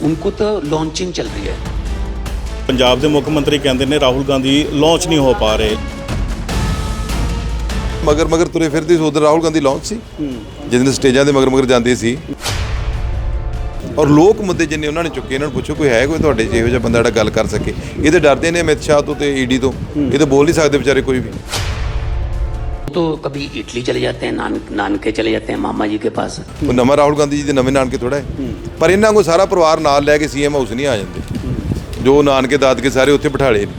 उनको तो लॉन्चिंग चल रही है ਪੰਜਾਬ ਦੇ ਮੁੱਖ ਮੰਤਰੀ ਕਹਿੰਦੇ ਨੇ ਰਾਹੁਲ ਗਾਂਧੀ ਲਾਂਚ ਨਹੀਂ ਹੋ ਪਾ ਰਹੇ ਮਗਰ ਮਗਰ ਤੁਰੇ ਫਿਰਦੇ ਸੀ ਉਧਰ ਰਾਹੁਲ ਗਾਂਧੀ ਲਾਂਚ ਸੀ ਜਿਹਦੇ ਸਟੇਜਾਂ ਦੇ ਮਗਰ ਮਗਰ ਜਾਂਦੇ ਸੀ ਔਰ ਲੋਕ ਮੁੱਦੇ ਜਿੰਨੇ ਉਹਨਾਂ ਨੇ ਚੁੱਕੇ ਇਹਨਾਂ ਨੂੰ ਪੁੱਛੋ ਕੋਈ ਹੈ ਕੋਈ ਤੁਹਾਡੇ 'ਚ ਇਹੋ ਜਿਹਾ ਬੰਦਾ ਜਿਹੜਾ ਗੱਲ ਕਰ ਸਕੇ ਇਹ ਤੇ ਡਰਦੇ ਨੇ ਅਮਿਤ ਸ਼ਾਹ ਤੋਂ ਤੇ ਈਡੀ ਤੋਂ ਇਹ ਤਾਂ ਬੋਲ ਨਹੀਂ ਸਕਦੇ ਵਿਚਾਰੇ ਕੋਈ ਵੀ तो कभी इटली चले जाते हैं नान नानके चले जाते हैं मामा जी के पास ਉਹ ਨਵਾਂ ਰਾਹੁਲ ਗਾਂਧੀ ਜੀ ਦੇ ਨਵੇਂ ਨਾਨਕੇ ਥੋੜਾ ਹੈ ਪਰ ਇਹਨਾਂ ਕੋ ਸਾਰਾ ਪਰਿਵਾਰ ਨਾਲ ਲੈ ਕੇ ਸੀਐਮ ਹਾਊਸ ਨਹੀਂ ਆ ਜਾਂਦੇ ਜੋ ਨਾਨਕੇ ਦਾਦਕੇ ਸਾਰੇ ਉੱਥੇ ਬਿਠਾ ਲਏ ਨੇ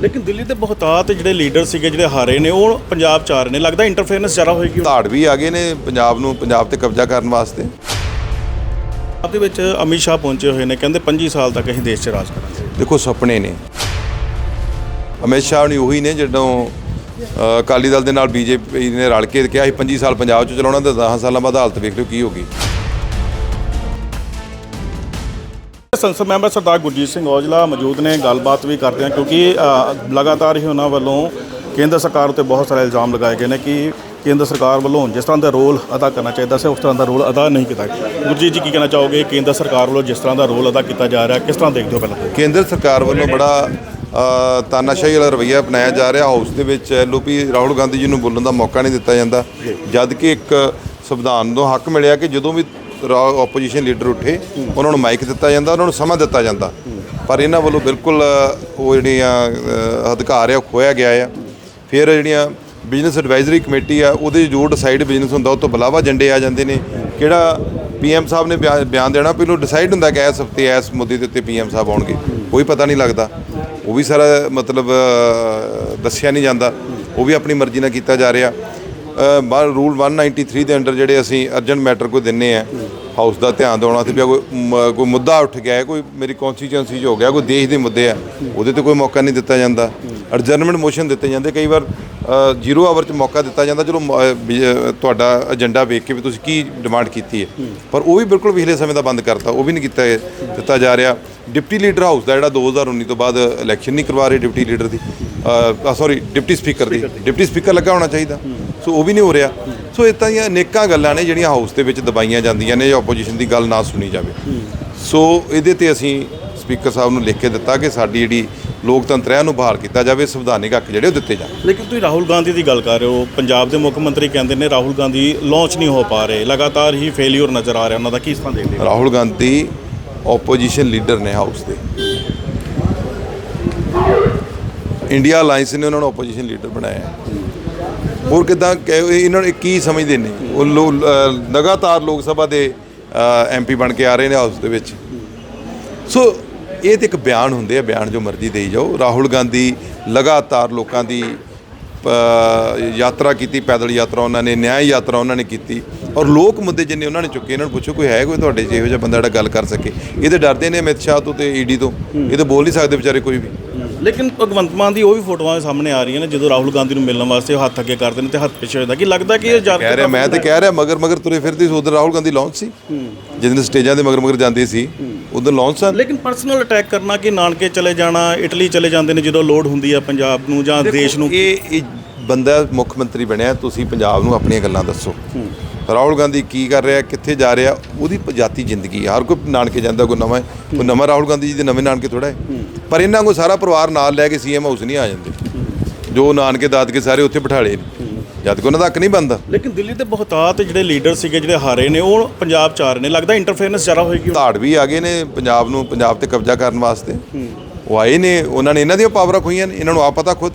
ਲੇਕਿਨ ਦਿੱਲੀ ਦੇ ਬਹੁਤਾਤ ਜਿਹੜੇ ਲੀਡਰ ਸੀਗੇ ਜਿਹੜੇ ਹਾਰੇ ਨੇ ਉਹ ਪੰਜਾਬ ਚ ਆ ਰਹੇ ਨੇ ਲੱਗਦਾ ਇੰਟਰਫੇਰੈਂਸ ਜ਼ਿਆਦਾ ਹੋਏਗੀ ਧਾੜ ਵੀ ਆ ਗਏ ਨੇ ਪੰਜਾਬ ਨੂੰ ਪੰਜਾਬ ਤੇ ਕਬਜ਼ਾ ਕਰਨ ਵਾਸਤੇ ਪੰਜਾਬ ਦੇ ਵਿੱਚ ਅਮਿਤ ਸ਼ਾਹ ਪਹੁੰਚੇ ਹੋਏ ਨੇ ਕਹਿੰਦੇ 25 ਸਾਲ ਤੱਕ ਅਸੀਂ ਦੇਸ਼ 'ਚ ਰਾਜ ਕਰਾਂਗੇ ਦੇਖੋ ਸੁਪਨੇ ਨੇ ਅਮਿਤ ਸ਼ਾਹ ਨੇ ਉਹੀ ਨੇ ਜਦੋਂ ਅ, ਅਕਾਲੀ ਦਲ ਦੇ ਨਾਲ ਬੀਜੇਪੀ ਨੇ ਰਲ ਕੇ ਕਿਹਾ ਸੀ 25 ਸਾਲ ਪੰਜਾਬ 'ਚ ਚਲਾਉਣਾ ਤੇ 10 ਸਾਲਾਂ ਬਾਅਦ ਹਾਲਤ ਵੇਖ ਲਿਓ ਕੀ ਹੋ ਗਈ। ਸੰਸਦ ਮੈਂਬਰ ਸਰਦਾਰ ਗੁਰਜੀਤ ਸਿੰਘ ਔਜਲਾ ਮੌਜੂਦ ਨੇ ਗੱਲਬਾਤ ਵੀ ਕਰਦੇ ਹਾਂ ਕਿਉਂਕਿ ਲਗਾਤਾਰ ਹੀ ਉਹਨਾਂ ਵੱਲੋਂ ਕੇਂਦਰ ਸਰਕਾਰ ਉੱਤੇ ਬਹੁਤ ਸਾਰੇ ਇਲਜ਼ਾਮ ਲਗਾਏ ਗਏ ਨੇ ਕਿ ਕੇਂਦਰ ਸਰਕਾਰ ਵੱਲੋਂ ਜਿਸ ਤਰ੍ਹਾਂ ਦਾ ਰੋਲ ਅਦਾ ਕਰਨਾ ਚਾਹੀਦਾ ਸੀ ਉਸ ਤਰ੍ਹਾਂ ਦਾ ਰੋਲ ਅਦਾ ਨਹੀਂ ਕੀਤਾ ਗਿਆ। ਗੁਰਜੀਤ ਜੀ ਕੀ ਕਹਿਣਾ ਚਾਹੋਗੇ? ਕੇਂਦਰ ਸਰਕਾਰ ਵੱਲੋਂ ਜਿਸ ਤਰ੍ਹਾਂ ਦਾ ਰੋਲ ਅਦਾ ਕੀਤਾ ਜਾ ਰਿਹਾ ਕਿਸ ਤਰ੍ਹਾਂ ਦੇਖਦੇ ਹੋ ਪਹਿਲਾਂ? ਕੇਂਦਰ ਸਰਕਾਰ ਵੱਲੋਂ ਬੜਾ ਤਾਨਾਸ਼ਾਹੀ ਵਾਲਾ ਰਵੱਈਆ ਅਪਣਾਇਆ ਜਾ ਰਿਹਾ। ਹਾਊਸ ਦੇ ਵਿੱਚ ਐਲਓਪੀ ਰਾਹੁਲ ਗਾਂਧੀ ਜੀ ਨੂੰ ਬੋਲਣ ਦਾ ਮੌਕਾ ਨਹੀਂ ਦਿੱਤਾ ਜਾਂਦਾ। ਜਦ ਕਿ ਇੱਕ ਸੰਵਿਧਾਨ ਤੋਂ ਹੱਕ ਮਿਲਿਆ ਕਿ ਜਦੋਂ ਵੀ ਆਪੋਜੀਸ਼ਨ ਲੀਡਰ ਉੱਠੇ ਉਹਨਾਂ ਨੂੰ ਮਾਈਕ ਦਿੱਤਾ ਜਾਂਦਾ ਉਹਨਾਂ ਨੂੰ ਸਮਾਂ ਦਿੱਤਾ ਜਾਂਦਾ। ਪਰ ਇਹਨਾਂ ਵੱਲੋਂ ਬਿਲਕੁਲ ਉਹ ਜਿਹੜੀਆਂ ਅਧਿਕਾਰ ਆ ਉਹ ਖੋਇਆ ਗਿਆ ਆ। ਫਿਰ ਜਿਹੜੀਆਂ ਬਿਜ਼ਨਸ ਐਡਵਾਈਜ਼ਰੀ ਕਮੇਟੀ ਆ ਉਹਦੇ ਜੋ ਡਿਸਾਈਡ ਬਿਜ਼ਨਸ ਹੁੰਦਾ ਉਹ ਤੋਂ ਬਲਾਵਾ ਏਜੰਡੇ ਆ ਜਾਂਦੇ ਨੇ। ਕਿਹੜਾ ਪੀਐਮ ਸਾਹਿਬ ਨੇ ਬਿਆ- ਬਿਆਨ ਦੇਣਾ ਪਹਿਲਾਂ ਡਿਸਾਈਡ ਹੁੰਦਾ ਕਿ ਇਸ ਹਫ਼ਤੇ ਇਸ ਮੁੱਦੇ ਦੇ ਉੱਤੇ ਪੀਐਮ ਸਾਹਿਬ ਆਉਣਗੇ। ਕੋਈ ਪਤਾ ਨਹੀਂ ਲੱਗਦਾ। ਉਹ ਵੀ ਸਾਰਾ ਮਤਲਬ ਦੱਸਿਆ ਨਹੀਂ ਜਾਂਦਾ। ਉਹ ਵੀ ਆਪਣੀ ਮਰਜ਼ੀ ਨਾਲ ਕੀਤਾ ਜਾ ਰਿਹਾ। ਅ, ਬਾਹਰ ਰੂਲ 193 ਦੇ ਅੰਡਰ ਜਿਹੜੇ ਅਸੀਂ ਅਰਜੈਂਟ ਮੈਟਰ ਕੋਈ ਦਿੰਨੇ ਆ ਹਾਊਸ ਦਾ ਧਿਆਨ ਦੇਣਾ ਤੇ ਵੀ ਕੋਈ ਕੋਈ ਮੁੱਦਾ ਉੱਠ ਗਿਆ ਹੈ ਕੋਈ ਮੇਰੀ ਕਨਸਟੀਚੁਐਂਸੀ 'ਚ ਹੋ ਗਿਆ ਕੋਈ ਦੇਸ਼ ਦੇ ਮੁੱਦੇ ਆ ਉਹਦੇ ਤੇ ਕੋਈ ਮੌਕਾ ਨਹੀਂ ਦਿੱਤਾ ਜਾਂਦਾ। ਅਡਜਰਨਮੈਂਟ ਮੋਸ਼ਨ ਦਿੱਤੇ ਜਾਂਦੇ। ਕਈ ਵਾਰ ਜ਼ੀਰੋ ਆਵਰ 'ਚ ਮੌਕਾ ਦਿੱਤਾ ਜਾਂਦਾ ਚਲੋ ਤੁਹਾਡਾ ਏਜੰਡਾ ਵੇਖ ਕੇ ਵੀ ਤੁਸੀਂ ਕੀ ਡਿਮਾਂਡ ਕੀਤੀ ਹੈ। ਪਰ ਉਹ ਵੀ ਬਿਲਕੁਲ ਪਿਛਲੇ ਸਮੇਂ ਦਾ ਬੰਦ ਕਰਤਾ ਉਹ ਵੀ ਨਹੀਂ ਕੀਤਾ ਦਿੱਤਾ ਜਾ ਰਿਹਾ। ਡਿਪਟੀ ਲੀਡਰ ਹਾਊਸ ਦਾ ਜਿਹੜਾ 2019 ਤੋਂ ਬਾਅਦ ਇਲੈਕਸ਼ਨ ਨਹੀਂ ਕਰਵਾ ਰਹੇ ਡਿਪਟੀ ਲੀਡਰ ਦੀ ਸੌਰੀ ਡਿਪਟੀ ਸਪੀਕਰ ਦੀ। ਡਿਪਟੀ ਸਪੀਕਰ ਲੱਗਾ ਹੋਣਾ ਚਾਹੀਦਾ। ਸੋ ਉਹ ਵੀ ਨਹੀਂ ਹੋ ਰਿਹਾ। ਸੋ ਇਤਾਂ ਦੀਆਂ ਅਨੇਕਾਂ ਗੱਲਾਂ ਨੇ ਜਿਹੜੀਆਂ ਹਾਊਸ ਦੇ ਵਿੱਚ ਦਬਾਈਆਂ ਜਾਂਦੀਆਂ ਨੇ ਜਾਂ ਆਪੋਜੀਸ਼ਨ ਦੀ ਗੱਲ ਨਾ ਸੁਣੀ ਜਾਵੇ। ਸੋ ਇਹਦੇ ਤੇ ਅਸੀਂ ਸਪੀਕਰ ਸਾਹਿਬ ਨੂੰ ਲਿਖ ਕੇ ਦਿੱਤਾ ਕਿ ਸਾਡੀ ਜਿਹੜੀ ਲੋਕਤੰਤਰ ਹੈ ਉਹਨੂੰ ਬਹਾਲ ਕੀਤਾ ਜਾਵੇ ਸੰਵਿਧਾਨਿਕ ਹੱਕ ਜਿਹੜੇ ਉਹ ਦਿੱਤੇ ਜਾਣ। ਲੇਕਿਨ ਤੁਸੀਂ ਰਾਹੁਲ ਗਾਂਧੀ ਦੀ ਗੱਲ ਕਰ ਰਹੇ ਹੋ ਪੰਜਾਬ ਦੇ ਮੁੱਖ ਮੰਤਰੀ ਕਹਿੰਦੇ ਨੇ ਰਾਹੁਲ ਗਾਂਧੀ ਲਾਂਚ ਨਹੀਂ ਹੋ ਪਾ ਰਹੇ ਲਗਾਤਾਰ ਹੀ ਫੇਲਿਅਰ ਨਜ਼ਰ ਆ ਰਿਹਾ ਉਹਨਾਂ ਦਾ ਕਿਸ ਤਰ੍ਹਾਂ ਦੇਖਦੇ ਹੋ? ਰਾਹੁਲ ਗਾਂਧੀ ਆਪੋਜੀਸ਼ਨ ਲੀਡਰ ਨੇ ਹਾਊਸ ਦੇ। ਇੰਡੀਆ ਅਲਾਈਅੰਸ ਨੇ ਉਹਨਾਂ ਨੂੰ ਆਪੋਜੀਸ਼ਨ ਲੀਡਰ ਬਣਾਇਆ। ਹੋਰ ਕਿਦਾਂ ਇਹਨਾਂ ਨੂੰ ਕੀ ਸਮਝਦੇ ਨੇ? ਉਹ ਲਗਾਤਾਰ ਲੋਕ ਸਭਾ ਦੇ ਐਮਪੀ ਬਣ ਕੇ ਆ ਰਹੇ ਨੇ ਹਾਊਸ ਦੇ ਵਿੱਚ। ਸੋ ਇਹ ਤੇ ਇੱਕ ਬਿਆਨ ਹੁੰਦੇ ਆ ਬਿਆਨ ਜੋ ਮਰਜ਼ੀ ਦੇਈ ਜਾਓ। ਰਾਹੁਲ ਗਾਂਧੀ ਲਗਾਤਾਰ ਲੋਕਾਂ ਦੀ ਯਾਤਰਾ ਕੀਤੀ ਪੈਦਲ ਯਾਤਰਾ ਉਹਨਾਂ ਨੇ ਨਿਆਂ ਯਾਤਰਾ ਉਹਨਾਂ ਨੇ ਕੀਤੀ। ਔਰ ਲੋਕ ਮੁੱਦੇ ਜਿੰਨੇ ਉਹਨਾਂ ਨੇ ਚੁੱਕੇ ਇਹਨਾਂ ਨੂੰ ਪੁੱਛੋ ਕੋਈ ਹੈ ਕੋਈ ਤੁਹਾਡੇ ਇਹੋ ਜਿਹਾ ਬੰਦਾ ਜਿਹੜਾ ਗੱਲ ਕਰ ਸਕੇ? ਇਹ ਤੇ ਡਰਦੇ ਨੇ ਅਮਿਤ ਸ਼ਾਹ ਤੋਂ ਤੇ ਈਡੀ ਤੋਂ। ਇਹ ਤਾਂ ਬੋਲ ਨਹੀਂ ਸਕਦੇ ਵਿਚਾਰੇ ਕੋਈ ਵੀ। ਲੇਕਿਨ ਭਗਵੰਤ ਮਾਨ ਦੀ ਉਹ ਵੀ ਫੋਟੋਆਂ ਸਾਹਮਣੇ ਆ ਰਹੀਆਂ ਨੇ ਜਦੋਂ ਰਾਹੁਲ ਗਾਂਧੀ ਨੂੰ ਮਿਲਣ ਵਾਸਤੇ ਉਹ ਹੱਥ ਅੱਗੇ ਕਰਦੇ ਨੇ ਤੇ ਹੱਥ ਪਿੱਛੇ ਹੋ ਜਾਂਦਾ ਕਿ ਲੱਗਦਾ ਕਿ ਇਹ ਜ਼ਿਆਦਾ ਕਹਿ ਰਿਹਾ ਮੈਂ ਤੇ ਕਹਿ ਰਿਹਾ ਮਗਰ ਮਗਰ ਤੁਰੇ ਫਿਰਦੇ ਸੀ ਉਧਰ ਰਾਹੁਲ ਗਾਂਧੀ ਲਾਂਚ ਸੀ। ਜਿਹਦੇ ਸਟੇਜਾਂ ਦੇ ਮਗਰ ਮਗਰ ਜਾਂਦੇ ਸੀ। ਉਧਰ ਲਾਂਚ ਸਨ ਲੇਕਿਨ ਪਰਸਨਲ ਅਟੈਕ ਕਰਨਾ ਕਿ ਨਾਨਕੇ ਚਲੇ ਜਾਣਾ ਇਟਲੀ ਚਲੇ ਜਾਂਦੇ ਨੇ ਜਦੋਂ ਲੋਡ ਹੁੰਦੀ ਆ ਪੰਜਾਬ ਨੂੰ ਜਾਂ ਦੇਸ਼ ਨੂੰ। ਇਹ ਇਹ ਬੰਦਾ ਮੁੱਖ ਮੰਤਰੀ ਬਣਿਆ ਤੁਸੀਂ ਪੰਜਾਬ ਨੂੰ ਆਪਣੀਆਂ ਗੱਲਾਂ ਦੱਸੋ। ਰਾਹੁਲ ਗਾਂਧੀ ਕੀ ਕਰ ਰਿਹਾ ਕਿੱਥੇ ਜਾ ਰਿਹਾ ਉਹਦੀ ਜਾਤੀ ਜ਼ਿੰਦਗੀ। ਹਰ ਕੋਈ ਨਾਨਕੇ ਜਾਂਦਾ ਕੋਈ ਨਵਾਂ ਕੋਈ ਨਵਾਂ ਰਾਹੁਲ ਗਾਂਧੀ ਜੀ ਦੇ ਨਵੇਂ ਨਾਨਕੇ ਥੋੜਾ ਹੈ। ਪਰ ਇਹਨਾਂ ਕੋ ਸਾਰਾ ਪਰਿਵਾਰ ਨਾਲ ਲੈ ਕੇ ਸੀਐਮ ਹਾਊਸ ਨਹੀਂ ਆ ਜਾਂਦੇ। ਜੋ ਨਾਨਕੇ ਦਾਦਕੇ ਸਾਰੇ ਉੱਥੇ ਬਿਠਾ ਲਏ ਨੇ। ਜਦ ਕਿ ਉਹਨਾਂ ਦਾ ਹੱਕ ਨਹੀਂ ਬਣਦਾ। ਲੇਕਿਨ ਦਿੱਲੀ ਦੇ ਬਹੁਤਾਤ ਜਿਹੜੇ ਲੀਡਰ ਸੀਗੇ ਜਿਹੜੇ ਹਾਰੇ ਨੇ ਉਹ ਪੰਜਾਬ ਚ ਆ ਰਹੇ ਨੇ। ਲੱਗਦਾ ਇੰਟਰਫੇਰੈਂਸ ਜ਼ਿਆਦਾ ਹੋਏਗੀ। ਧਾੜ ਵੀ ਆ ਗਏ ਨੇ ਪੰਜਾਬ ਨੂੰ ਪੰਜਾਬ ਤੇ ਕਬਜ਼ਾ ਕਰਨ ਵਾਸਤੇ। ਉਹ ਆਏ ਨੇ ਉਹਨਾਂ ਨੇ ਇਹਨਾਂ ਦੀਆਂ ਪਾਵਰਾਂ ਖੋਈਆਂ ਨੇ ਇਹਨਾਂ ਨੂੰ ਆ ਪਤਾ ਖੁਦ।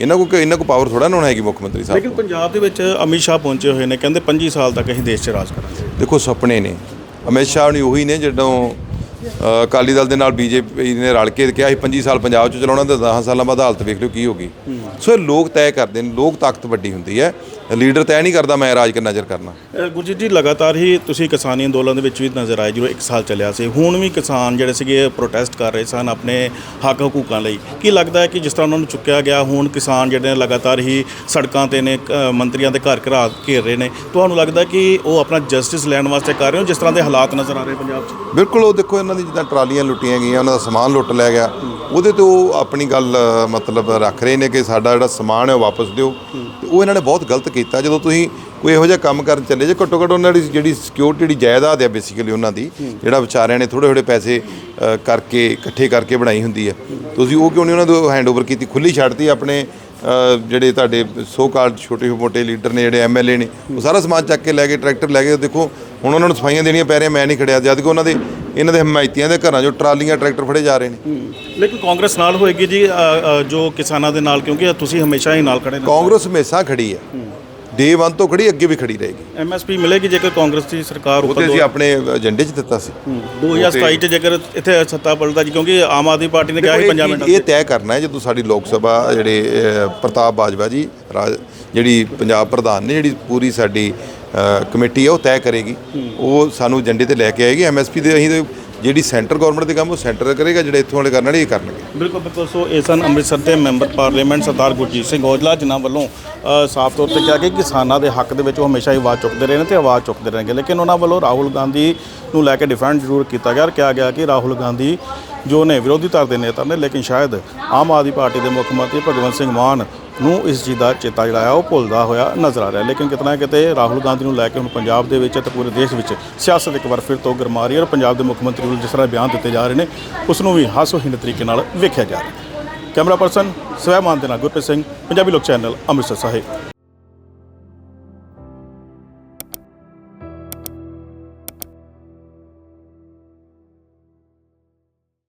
ਇਹਨਾਂ ਕੋ ਇਹਨਾਂ ਕੋ ਪਾਵਰ ਥੋੜਾ ਨਾ ਹੋਣਾ ਹੈਗੀ ਮੁੱਖ ਮੰਤਰੀ ਸਾਹਿਬ ਲੇਕਿਨ ਪੰਜਾਬ ਦੇ ਵਿੱਚ ਅਮਿਤ ਸ਼ਾਹ ਪਹੁੰਚੇ ਹੋਏ ਨੇ ਕਹਿੰਦੇ 25 ਸਾਲ ਤੱਕ ਅਸੀਂ ਦੇਸ਼ 'ਚ ਰਾਜ ਕਰਾਂਗੇ। ਦੇਖੋ ਸੁਪਨੇ ਨੇ। ਅਮਿਤ ਸ਼ਾਹ ਨੇ ਉਹੀ ਨੇ ਜਦੋਂ ਅਕਾਲੀ ਦਲ ਦੇ ਨਾਲ ਬੀਜੇਪੀ ਨੇ ਰਲ ਕੇ ਕਿਹਾ ਸੀ 25 ਸਾਲ ਪੰਜਾਬ 'ਚ ਚਲਾਉਣਾ ਤੇ 10 ਸਾਲਾਂ ਬਾਅਦ ਹਾਲਤ ਵੇਖ ਲਿਓ ਕੀ ਹੋ ਗਈ। ਸੋ ਇਹ ਲੋਕ ਤੈਅ ਕਰਦੇ ਨੇ ਲੋਕ ਤਾਕਤ ਵੱਡੀ ਹੁੰਦੀ ਹੈ। ਲੀਡਰ ਤੈਅ ਨਹੀਂ ਕਰਦਾ ਮੈਂ ਰਾਜ ਕਰਨਾ ਨਜ਼ਰ ਕਰਨਾ। ਗੁਰਜੀਤ ਜੀ ਲਗਾਤਾਰ ਹੀ ਤੁਸੀਂ ਕਿਸਾਨੀ ਅੰਦੋਲਨ ਦੇ ਵਿੱਚ ਵੀ ਨਜ਼ਰ ਆਏ ਜਦੋਂ ਇੱਕ ਸਾਲ ਚੱਲਿਆ ਸੀ। ਹੁਣ ਵੀ ਕਿਸਾਨ ਜਿਹੜੇ ਸੀਗੇ ਪ੍ਰੋਟੈਸਟ ਕਰ ਰਹੇ ਸਨ ਆਪਣੇ ਹੱਕ ਹਕੂਕਾਂ ਲਈ। ਕੀ ਲੱਗਦਾ ਹੈ ਕਿ ਜਿਸ ਤਰ੍ਹਾਂ ਉਹਨਾਂ ਨੂੰ ਚੁੱਕਿਆ ਗਿਆ ਹੁਣ ਕਿਸਾਨ ਜਿਹੜੇ ਨੇ ਲਗਾਤਾਰ ਹੀ ਸੜਕਾਂ ਤੇ ਨੇ ਅ, ਮੰਤਰੀਆਂ ਦੇ ਘਰ ਘਰਾ ਘੇਰ ਰਹੇ ਨੇ। ਤੁਹਾਨੂੰ ਲੱਗਦਾ ਕਿ ਉਹ ਆਪਣਾ ਜਸਟਿਸ ਲੈਣ ਵਾਸਤੇ ਕਰ ਰਹੇ ਹੋ ਜਿਸ ਤਰ੍ਹਾਂ ਦੇ ਹਾਲਾਤ ਨਜ਼ਰ ਆ ਰਹੇ ਪੰਜਾਬ 'ਚ? ਬਿਲਕੁਲ ਉਹ ਦੇਖੋ ਇਹਨਾਂ ਦੀ ਜਿੱਦਾਂ ਟਰਾਲੀਆਂ ਲੁੱਟੀਆਂ ਗਈਆਂ ਉਹਨਾਂ ਦਾ ਸਮਾਨ ਲੁੱਟ ਲਿਆ ਗਿਆ। ਉਹਦੇ ਤੇ ਉਹ ਆਪਣੀ ਗੱਲ ਅ, ਮਤਲਬ ਰੱਖ ਰਹੇ ਨੇ ਕਿ ਸਾਡਾ ਜਿਹੜਾ ਸਮਾਨ ਹੈ ਉਹ ਵਾਪਸ ਦਿਓ। ਤੇ ਉਹ ਇਹਨਾਂ ਨੇ ਬਹੁਤ ਗਲਤ ਕੀਤਾ ਜਦੋਂ ਤੁਸੀਂ ਕੋਈ ਇਹੋ ਜਿਹਾ ਕੰਮ ਕਰਨ ਚੱਲੇ ਜੇ ਘੱਟੋ ਘੱਟ ਉਹਨਾਂ ਦੀ ਜਿਹੜੀ ਸਿਕਿਉਰਿਟੀ ਜਿਹੜੀ ਜਾਇਦਾਦ ਹੈ ਬੇਸਿਕਲੀ ਉਹਨਾਂ ਦੀ ਜਿਹੜਾ ਵਿਚਾਰਿਆਂ ਨੇ ਥੋੜੇ ਥੋੜੇ ਪੈਸੇ ਕਰਕੇ ਇਕੱਠੇ ਕਰਕੇ ਬਣਾਈ ਹੁੰਦੀ ਹੈ ਤੁਸੀਂ ਉਹ ਕਿਉਂ ਨਹੀਂ ਉਹਨਾਂ ਨੂੰ ਹੈਂਡਓਵਰ ਕੀਤੀ? ਖੁੱਲੀ ਛੱਡਤੀ ਆਪਣੇ ਜਿਹੜੇ ਤੁਹਾਡੇ ਸੋ ਕਾਲਡ ਛੋਟੇ ਮੋਟੇ ਲੀਡਰ ਨੇ ਜਿਹੜੇ ਐਮਐਲਏ ਨੇ ਉਹ ਸਾਰਾ ਸਮਾਨ ਚੱਕ ਕੇ ਲੈ ਗਏ ਟਰੈਕਟਰ ਲੈ ਗਏ ਦੇਖੋ ਹੁਣ ਉਹਨਾਂ ਨੂੰ ਸਫਾਈਆਂ ਦੇਣੀਆਂ ਪੈ ਰਹੀਆਂ ਮੈਂ ਨਹੀਂ ਖੜਿਆ। ਜਦ ਕਿ ਉਹਨਾਂ ਦੇ ਇਹਨਾਂ ਦੇ ਹਮਾਇਤੀਆਂ ਦੇ ਘਰਾਂ 'ਚੋਂ ਟਰਾਲੀਆਂ ਟਰੈਕਟਰ ਫੜੇ ਜਾ ਰਹੇ ਨੇ। ਲੇਕਿਨ ਕਾਂਗਰਸ ਨਾਲ ਹੋਏਗੀ ਜੀ ਜੋ ਕਿਸਾਨਾਂ ਦੇ ਨਾਲ ਕਿਉਂਕਿ ਤੁਸੀਂ ਹਮੇਸ਼ਾ ਹੀ ਨਾਲ ਖੜੇ ਨੇ। ਕਾਂਗਰਸ ਹਮੇਸ਼ਾ ਖੜੀ ਹੈ। ਡੇ 1 ਤੋਂ ਖੜੀ ਅੱਗੇ ਵੀ ਖੜੀ ਰਹੇਗੀ। ਐਮਐਸਪੀ ਮਿਲੇਗੀ ਜੇਕਰ ਕਾਂਗਰਸ ਦੀ ਸਰਕਾਰ ਉੱਪਰ ਤੇ ਦੋ- ਅਸੀਂ ਆਪਣੇ ਏਜੰਡੇ 'ਚ ਦਿੱਤਾ ਸੀ। 2027 ਚ ਜੇਕਰ ਇੱਥੇ ਸੱਤਾ ਪਲਟਦਾ ਜੀ ਕਿਉਂਕਿ ਆਮ ਆਦਮੀ ਪਾਰਟੀ ਨੇ ਕਿਹਾ ਸੀ ਦੇਖੋ, ਪੰਜਾਂ ਇਹ- ਮਿੰਟਾਂ ਇਹ ਤੈਅ ਕਰਨਾ ਹੈ ਜਦੋਂ ਸਾਡੀ ਲੋਕ ਸਭਾ ਜਿਹੜੇ ਪ੍ਰਤਾਪ ਬਾਜਵਾ ਜੀ ਰਾਜ- ਜਿਹੜੀ ਪੰਜਾਬ ਪ੍ਰਧਾਨ ਨੇ ਜਿਹੜੀ ਪੂਰੀ ਸਾਡੀ ਕਮੇਟੀ ਹੈ ਉਹ ਤੈਅ ਕਰੇਗੀ। ਉਹ ਸਾਨੂੰ ਏਜੰਡੇ ਤੇ ਲੈ ਕੇ ਆਏਗੀ। ਐਮਐਸਪੀ ਦੇ ਅਸੀਂ ਜਿਹੜੀ ਸੈਂਟਰ ਗਵਰਨਮੈਂਟ ਦੇ ਕੰਮ, ਉਹ ਸੈਂਟਰ ਕਰੇਗਾ, ਜਿਹੜੇ ਇੱਥੋਂ ਵਾਲੇ ਕਰਨ ਵਾਲੇ ਇਹ ਕਰਨਗੇ। ਬਿਲਕੁਲ ਬਿਲਕੁਲ। ਸੋ ਇਹ ਸਨ ਅੰਮ੍ਰਿਤਸਰ ਦੇ ਮੈਂਬਰ ਪਾਰਲੀਮੈਂਟ ਸਰਦਾਰ ਗੁਰਜੀਤ ਸਿੰਘ ਔਜਲਾ, ਜਿਨ੍ਹਾਂ ਵੱਲੋਂ ਸਾਫ਼ ਤੌਰ ਤੇ ਕਿਹਾ ਕਿ ਕਿਸਾਨਾਂ ਦੇ ਹੱਕ ਦੇ ਵਿੱਚ ਉਹ ਹਮੇਸ਼ਾ ਹੀ ਆਵਾਜ਼ ਚੁੱਕਦੇ ਰਹੇ ਨੇ ਤੇ ਆਵਾਜ਼ ਚੁੱਕਦੇ ਰਹਿਣਗੇ। ਲੇਕਿਨ ਉਹਨਾਂ ਵੱਲੋਂ ਰਾਹੁਲ ਗਾਂਧੀ ਨੂੰ ਲੈ ਕੇ ਡਿਫੈਂਡ ਜ਼ਰੂਰ ਕੀਤਾ ਗਿਆ ਔਰ ਕਿਹਾ ਗਿਆ ਕਿ ਰਾਹੁਲ ਗਾਂਧੀ ਜੋ ਨੇ ਵਿਰੋਧੀ ਧਿਰ ਦੇ ਨੇਤਾ ਨੇ, ਲੇਕਿਨ ਸ਼ਾਇਦ ਆਮ ਆਦਮੀ ਪਾਰਟੀ ਦੇ ਮੁੱਖ ਮੰਤਰੀ ਭਗਵੰਤ ਸਿੰਘ ਮਾਨ ਨੂੰ ਇਸ ਚੀਜ਼ ਦਾ ਚੇਤਾ ਜਿਹੜਾ ਆ, ਉਹ ਭੁੱਲਦਾ ਹੋਇਆ ਨਜ਼ਰ ਆ ਰਿਹਾ। ਲੇਕਿਨ ਕਿਤਨਾ ਨਾ ਕਿਤੇ ਰਾਹੁਲ ਗਾਂਧੀ ਨੂੰ ਲੈ ਕੇ ਹੁਣ ਪੰਜਾਬ ਦੇ ਵਿੱਚ ਤੇ ਪੂਰੇ ਦੇਸ਼ ਵਿੱਚ ਸਿਆਸਤ ਇੱਕ ਵਾਰ ਫਿਰ ਤੋਂ ਗਰਮਾ ਰਹੀ ਹੈ ਔਰ ਪੰਜਾਬ ਦੇ ਮੁੱਖ ਮੰਤਰੀ ਵੱਲੋਂ ਜਿਸ ਤਰ੍ਹਾਂ ਬਿਆਨ ਦਿੱਤੇ ਜਾ ਰਹੇ ਨੇ, ਉਸ ਨੂੰ ਵੀ ਹਾਸੋਹੀਣ ਤਰੀਕੇ ਨਾਲ ਵੇਖਿਆ ਜਾ ਰਿਹਾ। ਕੈਮਰਾ ਪਰਸਨ ਸਵੈਮਾਨ ਦੇ ਨਾਲ ਗੁਰਪ੍ਰੀਤ ਸਿੰਘ, ਪੰਜਾਬੀ ਲੋਕ ਚੈਨਲ ਅੰਮ੍ਰਿਤਸਰ ਸਾਹਿਬ।